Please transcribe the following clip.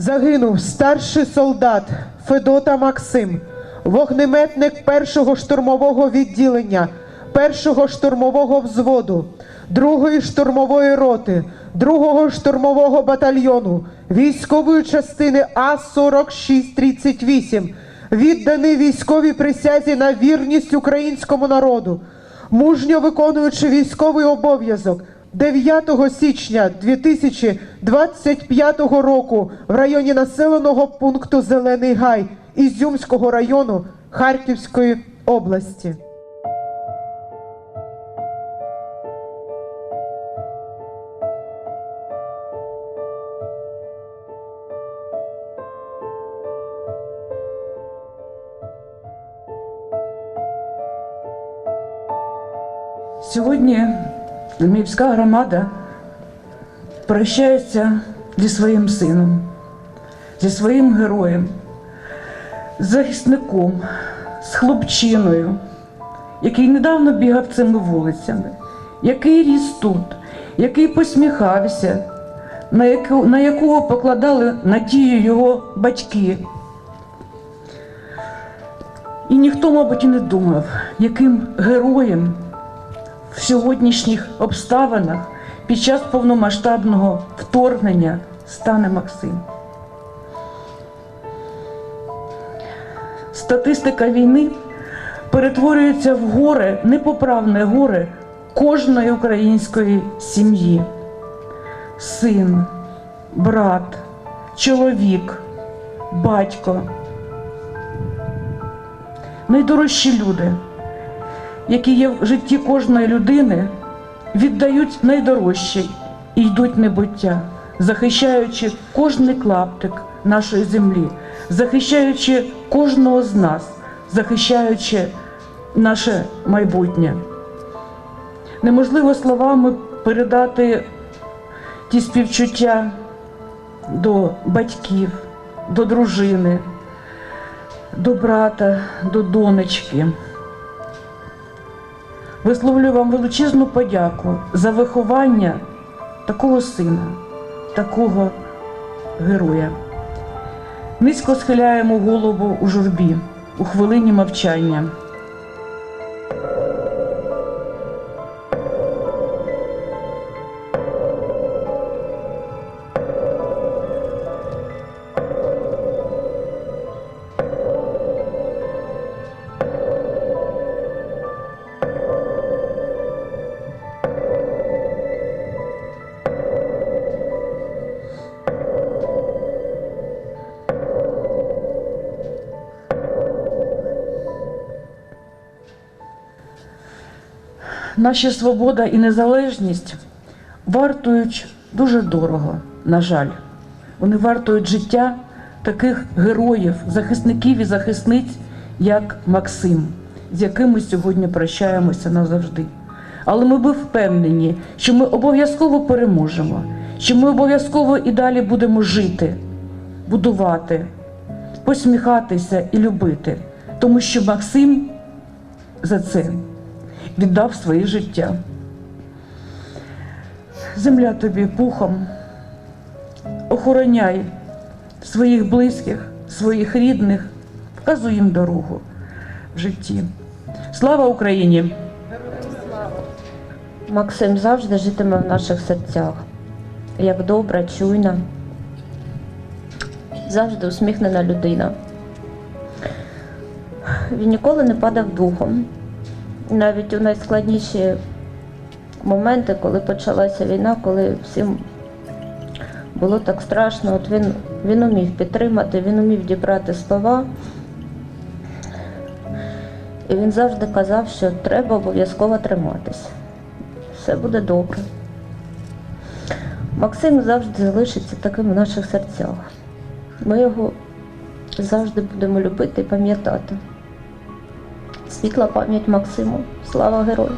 Загинув старший солдат Федота Максим, вогнеметник першого штурмового відділення, першого штурмового взводу, другої штурмової роти, другого штурмового батальйону, військової частини А-4638, відданий військовій присязі на вірність українському народу, мужньо виконуючи військовий обов'язок. 9 січня 2025 року в районі населеного пункту Зелений Гай Ізюмського району Харківської області. Сьогодні Зміївська громада прощається зі своїм сином, зі своїм героєм, з захисником, з хлопчиною, який недавно бігав цими вулицями, який ріс тут, який посміхався, на яку, на якого покладали надію його батьки. І ніхто, мабуть, і не думав, яким героєм в сьогоднішніх обставинах під час повномасштабного вторгнення стане Максим. Статистика війни перетворюється в горе, непоправне горе кожної української сім'ї. Син, брат, чоловік, батько. Найдорожчі люди які є в житті кожної людини, віддають найдорожче і йдуть небуття, захищаючи кожний клаптик нашої землі, захищаючи кожного з нас, захищаючи наше майбутнє. Неможливо словами передати ті співчуття до батьків, до дружини, до брата, до донечки. Висловлюю вам величезну подяку за виховання такого сина, такого героя. Низько схиляємо голову у журбі у хвилині мовчання. Наша свобода і незалежність вартують дуже дорого, на жаль. Вони вартують життя таких героїв, захисників і захисниць, як Максим, з яким ми сьогодні прощаємося назавжди. Але ми були впевнені, що ми обов'язково переможемо, що ми обов'язково і далі будемо жити, будувати, посміхатися і любити, тому що Максим за це віддав своє життя. Земля тобі пухом, охороняй своїх близьких, своїх рідних, вказуй їм дорогу в житті. Слава Україні! Максим завжди житиме в наших серцях, як добра, чуйна, завжди усміхнена людина. Він ніколи не падав духом. Навіть у найскладніші моменти, коли почалася війна, коли всім було так страшно, от він, він умів підтримати, він умів дібрати слова. І він завжди казав, що треба обов'язково триматися все буде добре. Максим завжди залишиться таким в наших серцях. Ми його завжди будемо любити і пам'ятати. Світла пам'ять Максиму. Слава герою!